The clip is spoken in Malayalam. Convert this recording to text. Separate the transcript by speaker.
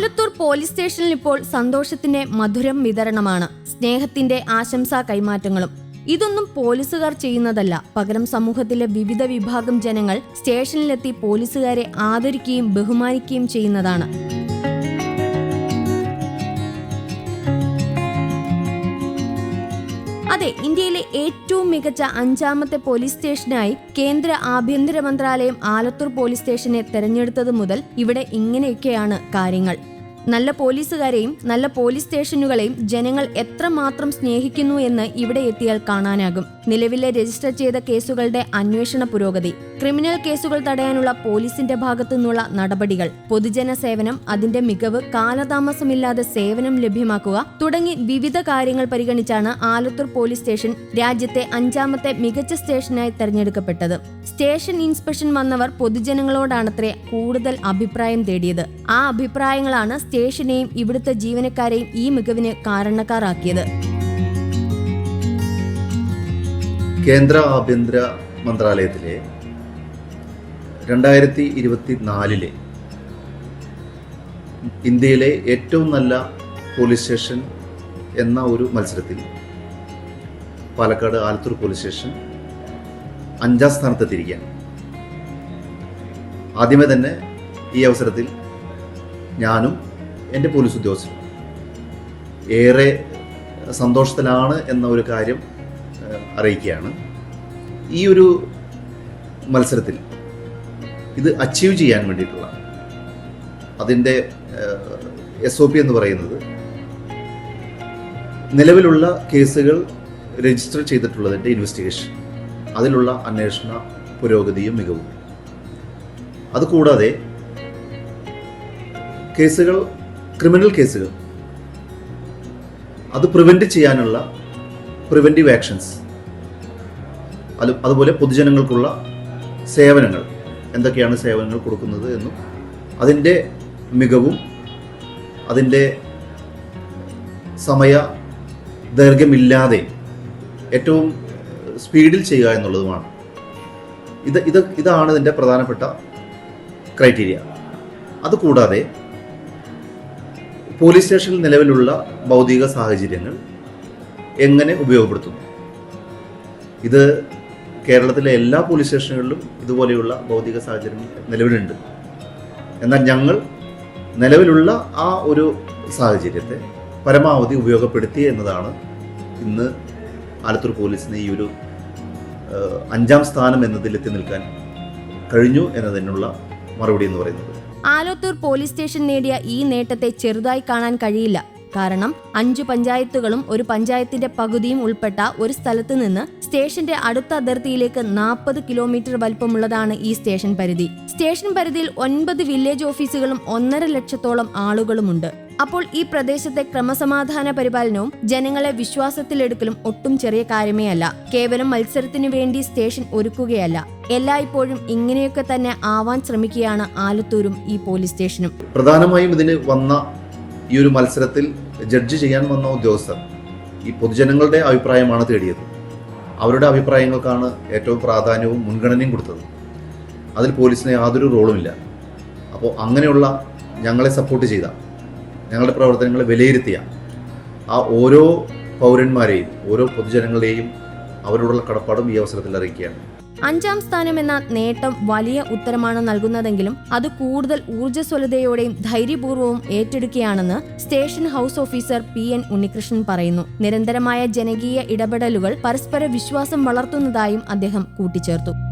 Speaker 1: ആലത്തൂർ പോലീസ് സ്റ്റേഷനിൽ ഇപ്പോൾ സന്തോഷത്തിന്റെ മധുരം വിതരണമാണ്. സ്നേഹത്തിന്റെ ആശംസാ കൈമാറ്റങ്ങളും. ഇതൊന്നും പോലീസുകാർ ചെയ്യുന്നതല്ല. പകരം സമൂഹത്തിലെ വിവിധ വിഭാഗം ജനങ്ങൾ സ്റ്റേഷനിലെത്തി പോലീസുകാരെ ആദരിക്കുകയും ബഹുമാനിക്കുകയും ചെയ്യുന്നതാണ്. അതെ ഇന്ത്യയിലെ ഏറ്റവും മികച്ച അഞ്ചാമത്തെ പോലീസ് സ്റ്റേഷനായി കേന്ദ്ര ആഭ്യന്തര മന്ത്രാലയം ആലത്തൂർ പോലീസ് സ്റ്റേഷനെ തെരഞ്ഞെടുത്തത് മുതൽ ഇവിടെ ഇങ്ങനെയൊക്കെയാണ് കാര്യങ്ങൾ. നല്ല പോലീസുകാരെയും നല്ല പോലീസ് സ്റ്റേഷനുകളെയും ജനങ്ങൾ എത്രമാത്രം സ്നേഹിക്കുന്നു എന്ന് ഇവിടെ എത്തിയാൽ കാണാനാകും. നിലവിലെ രജിസ്റ്റർ ചെയ്ത കേസുകളുടെ അന്വേഷണ പുരോഗതി. ക്രിമിനൽ കേസുകൾ തടയാനുള്ള പോലീസിന്റെ ഭാഗത്തു നിന്നുള്ള നടപടികൾ പൊതുജന സേവനം അതിന്റെ മികവ് കാലതാമസമില്ലാതെ സേവനം ലഭ്യമാക്കുക തുടങ്ങി വിവിധ കാര്യങ്ങൾ പരിഗണിച്ചാണ് ആലത്തൂർ പോലീസ് സ്റ്റേഷൻ രാജ്യത്തെ അഞ്ചാമത്തെ മികച്ച സ്റ്റേഷനായി തെരഞ്ഞെടുക്കപ്പെട്ടത്. സ്റ്റേഷൻ ഇൻസ്പെക്ഷൻ വന്നവർ പൊതുജനങ്ങളോടാണത്രേ കൂടുതൽ അഭിപ്രായം തേടിയത്. ആ അഭിപ്രായങ്ങളാണ് സ്റ്റേഷനെയും ഇവിടുത്തെ ജീവനക്കാരെയും ഈ മികവിന് കാരണക്കാരാക്കിയത്.
Speaker 2: കേന്ദ്ര ആഭ്യന്തര മന്ത്രാലയത്തിലെ രണ്ടായിരത്തി ഇരുപത്തി നാലിലെ ഇന്ത്യയിലെ ഏറ്റവും നല്ല പോലീസ് സ്റ്റേഷൻ എന്ന ഒരു മത്സരത്തിൽ പാലക്കാട് ആലത്തൂർ പോലീസ് സ്റ്റേഷൻ അഞ്ചാം സ്ഥാനത്തെത്തിയിരിക്കുകയാണ്. ആദ്യമേ തന്നെ ഈ അവസരത്തിൽ ഞാനും എന്റെ പോലീസ് ഉദ്യോഗസ്ഥരും ഏറെ സന്തോഷത്തിലാണ് എന്ന ഒരു കാര്യം അറിയിക്കുകയാണ്. ഈ ഒരു മത്സരത്തിൽ ഇത് അച്ചീവ് ചെയ്യാൻ വേണ്ടിയിട്ടുള്ള അതിന്റെ എസ് ഒ പി എന്ന് പറയുന്നത് നിലവിലുള്ള കേസുകൾ രജിസ്റ്റർ ചെയ്തിട്ടുള്ളതിന്റെ ഇൻവെസ്റ്റിഗേഷൻ അതിലുള്ള അന്വേഷണ പുരോഗതിയും മികവും. അതുകൂടാതെ കേസുകൾ ക്രിമിനൽ കേസുകൾ അത് പ്രിവെന്റ് ചെയ്യാനുള്ള പ്രിവെന്റീവ് ആക്ഷൻസ് അത് അതുപോലെ പൊതുജനങ്ങൾക്കുള്ള സേവനങ്ങൾ എന്തൊക്കെയാണ് സേവനങ്ങൾ കൊടുക്കുന്നത് എന്നും അതിന്റെ മികവും അതിന്റെ സമയ ദൈർഘ്യമില്ലാതെ ഏറ്റവും സ്പീഡിൽ ചെയ്യുക എന്നുള്ളതുമാണ്. ഇത് ഇത് ഇതാണ് ഇതിന്റെ പ്രധാനപ്പെട്ട ക്രൈറ്റീരിയ. അതുകൂടാതെ പോലീസ് സ്റ്റേഷനിൽ നിലവിലുള്ള ഭൗതിക സാഹചര്യങ്ങൾ എങ്ങനെ ഉപയോഗപ്പെടുത്തുന്നു? ഇത് കേരളത്തിലെ എല്ലാ പോലീസ് സ്റ്റേഷനുകളിലും ഇതുപോലെയുള്ള ഭൗതിക സാഹചര്യം നിലവിലുണ്ട്. എന്നാൽ ഞങ്ങൾ നിലവിലുള്ള ആ ഒരു സാഹചര്യത്തെ പരമാവധി ഉപയോഗപ്പെടുത്തി എന്നതാണ് ഇന്ന് ആലത്തൂർ പോലീസിന് ഈ ഒരു അഞ്ചാം സ്ഥാനം എന്നതിൽ എത്തി നിൽക്കാൻ കഴിഞ്ഞു എന്നതിനുള്ള മറുപടി എന്ന് പറയുന്നത്.
Speaker 1: ആലത്തൂർ പോലീസ് സ്റ്റേഷൻ നേടിയ ഈ നേട്ടത്തെ ചെറുതായി കാണാൻ കഴിയില്ല. കാരണം അഞ്ചു പഞ്ചായത്തുകളും ഒരു പഞ്ചായത്തിന്റെ പകുതിയും ഉൾപ്പെട്ട ഒരു സ്ഥലത്ത് നിന്ന് സ്റ്റേഷന്റെ അടുത്ത അതിർത്തിയിലേക്ക് നാൽപ്പത് കിലോമീറ്റർ വലിപ്പമുള്ളതാണ് ഈ സ്റ്റേഷൻ പരിധി. സ്റ്റേഷൻ പരിധിയിൽ ഒൻപത് വില്ലേജ് ഓഫീസുകളും ഒന്നര ലക്ഷത്തോളം ആളുകളുമുണ്ട്. അപ്പോൾ ഈ പ്രദേശത്തെ ക്രമസമാധാന പരിപാലനവും ജനങ്ങളെ വിശ്വാസത്തിലെടുക്കലും ഒട്ടും ചെറിയ കാര്യമേ അല്ല കേവലം മത്സരത്തിനു വേണ്ടി സ്റ്റേഷൻ ഒരുക്കുകയല്ല. എല്ലായ്പ്പോഴും ഇങ്ങനെയൊക്കെ തന്നെ ആവാൻ ശ്രമിക്കുകയാണ് ആലത്തൂരും ഈ പോലീസ് സ്റ്റേഷനും.
Speaker 2: പ്രധാനമായും ഇതിന് വന്ന ഈ ഒരു മത്സരത്തിൽ ജഡ്ജ് ചെയ്യാൻ വന്ന ഉദ്യോഗസ്ഥർ ഈ പൊതുജനങ്ങളുടെ അഭിപ്രായമാണ് തേടിയത്. അവരുടെ അഭിപ്രായങ്ങൾക്കാണ് ഏറ്റവും പ്രാധാന്യവും മുൻഗണനയും കൊടുത്തത്. അതിൽ പോലീസിന് യാതൊരു റോളുമില്ല. അപ്പോൾ അങ്ങനെയുള്ള ഞങ്ങളെ സപ്പോർട്ട് ചെയ്ത ഞങ്ങളുടെ പ്രവർത്തനങ്ങളെ വിലയിരുത്തിയ ആ ഓരോ പൗരന്മാരെയും ഓരോ പൊതുജനങ്ങളെയും അവരോടുള്ള കടപ്പാടും ഈ അവസരത്തിൽ അറിയിക്കുകയാണ്.
Speaker 1: അഞ്ചാം സ്ഥാനം എന്ന നേട്ടം വലിയ ഉത്തരമാണ് നൽകുന്നതെങ്കിലും അത് കൂടുതൽ ഊർജസ്വലതയോടെയും ധൈര്യപൂർവവും ഏറ്റെടുക്കുകയാണെന്ന് station house officer P N Unnikrishnan പറയുന്നു. നിരന്തരമായ ജനകീയ ഇടപെടലുകൾ പരസ്പര വിശ്വാസം വളർത്തുന്നതായും അദ്ദേഹം കൂട്ടിച്ചേർത്തു.